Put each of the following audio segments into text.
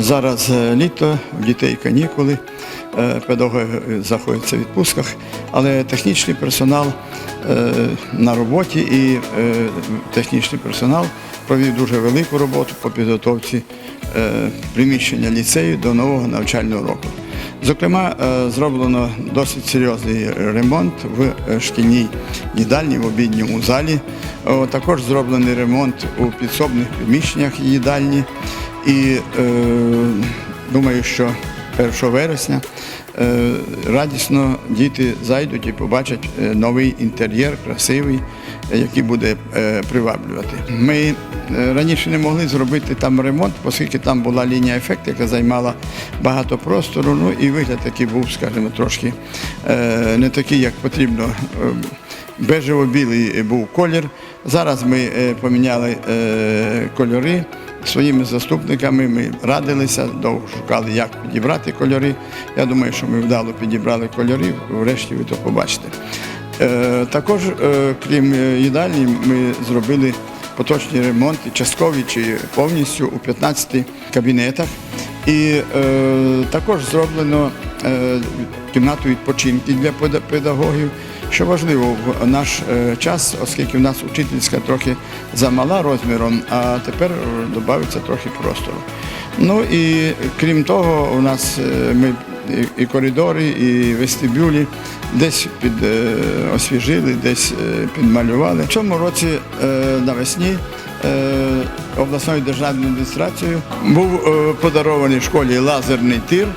Зараз е, літо, в дітей канікули, е, педагоги знаходяться в відпусках, але технічний персонал е, на роботі і технічний персонал провів дуже велику роботу по підготовці приміщення ліцею до нового навчального року. Зокрема, зроблено досить серйозний ремонт в шкільній їдальні, в обідньому залі. Також зроблений ремонт у підсобних приміщеннях їдальні. І е, думаю, що 1 вересня е, радісно діти зайдуть і побачать е, новий інтер'єр, красивий, який буде е, приваблювати. Ми е, раніше не могли зробити там ремонт, оскільки там була лінія ефекту, яка займала багато простору. Ну і вигляд такий був, скажімо, трошки е, не такий, як потрібно. Е, Бежево-білий був колір. Зараз ми поміняли кольори своїми заступниками. Ми радилися, довго шукали, як підібрати кольори. Я думаю, що ми вдало підібрали кольори, врешті ви то побачите. Е, Також, е, крім е, їдальні, ми зробили поточні ремонти, часткові чи повністю у 15 кабінетах. І також зроблено кімнату відпочинку для педагогів, що важливо в наш е, час, оскільки в нас учительська трохи замала розміром, а тепер е, додається трохи простору. Ну і крім того, у нас е, ми і- коридори, і вестибюлі десь під е, освіжили, десь е, підмалювали. В цьому році е, навесні е, обласною державною адміністрацією був е, подарований школі лазерний тир, е,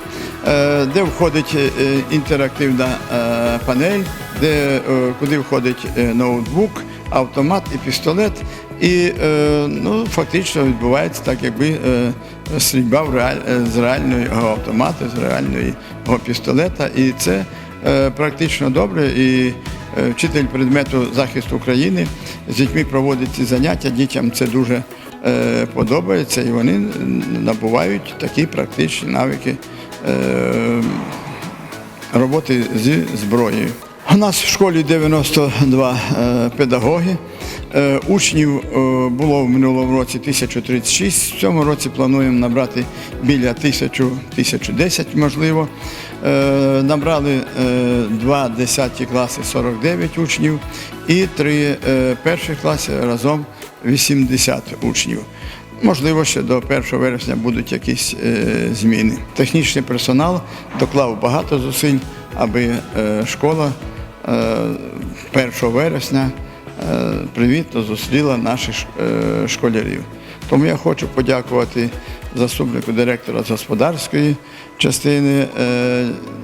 де входить е, інтерактивна е, панель, де, е, куди входить е, ноутбук, автомат і пістолет. І е, ну, фактично відбувається так, якби е, стрільба е, з реального автомата, з реального пістолета. І це е, практично добре. І е, вчитель предмету захисту України з дітьми проводить ці заняття. Дітям це дуже е, подобається, і вони набувають такі практичні навики е, роботи зі зброєю. У нас в школі 92 е, педагоги. Е, Учнів е, було в минулому році 1036. В цьому році плануємо набрати біля 1000, 1010, можливо. Е, Набрали е, два 10 класи 49 учнів і три е, перших класи разом 80 учнів. Можливо, ще до 1 вересня будуть якісь е, зміни. Технічний персонал доклав багато зусиль, аби е, школа е, 1 вересня е, привітно зустріла наших школярів. Тому я хочу подякувати заступнику директора з господарської частини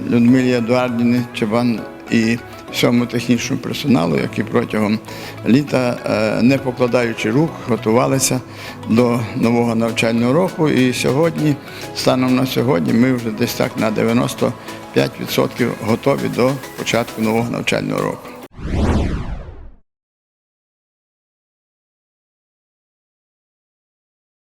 Людмилі Едуардівні Чабан і всьому технічному персоналу, які протягом літа, е, не покладаючи рук, готувалися до нового навчального року. І сьогодні, станом на сьогодні, ми вже десь так на 95% готові до початку нового навчального року.